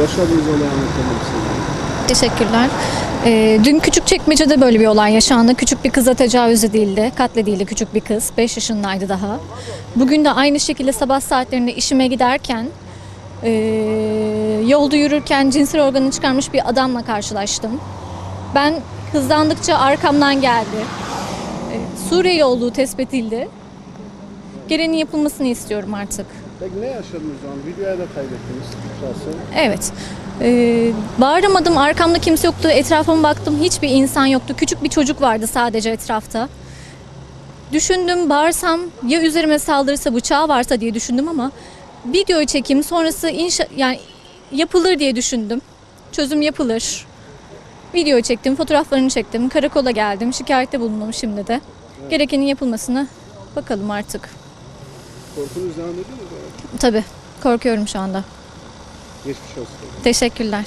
yaşadığınız olayı anlatabilir misiniz? Teşekkürler. Ee, dün Küçükçekmece'de böyle bir olay yaşandı. Küçük bir kıza tecavüz edildi. Katledildi küçük bir kız. 5 yaşındaydı daha. Bugün de aynı şekilde sabah saatlerinde işime giderken ee, yolda yürürken cinsel organını çıkarmış bir adamla karşılaştım. Ben hızlandıkça arkamdan geldi. Ee, Suriyeli olduğu tespit edildi. Gereğinin yapılmasını istiyorum artık. Peki ne yaşadınız o an? Videoya da kaydettiniz şahsen. Evet. Ee, bağıramadım. Arkamda kimse yoktu. Etrafıma baktım. Hiçbir insan yoktu. Küçük bir çocuk vardı sadece etrafta. Düşündüm bağırsam ya üzerime saldırırsa bıçağı varsa diye düşündüm ama videoyu çekeyim sonrası inşa yani yapılır diye düşündüm. Çözüm yapılır. Video çektim, fotoğraflarını çektim. Karakola geldim. Şikayette bulundum şimdi de. Gerekenin yapılmasını bakalım artık. Korkunuz devam ediyor mu? Tabii korkuyorum şu anda. Geçmiş olsun. Teşekkürler.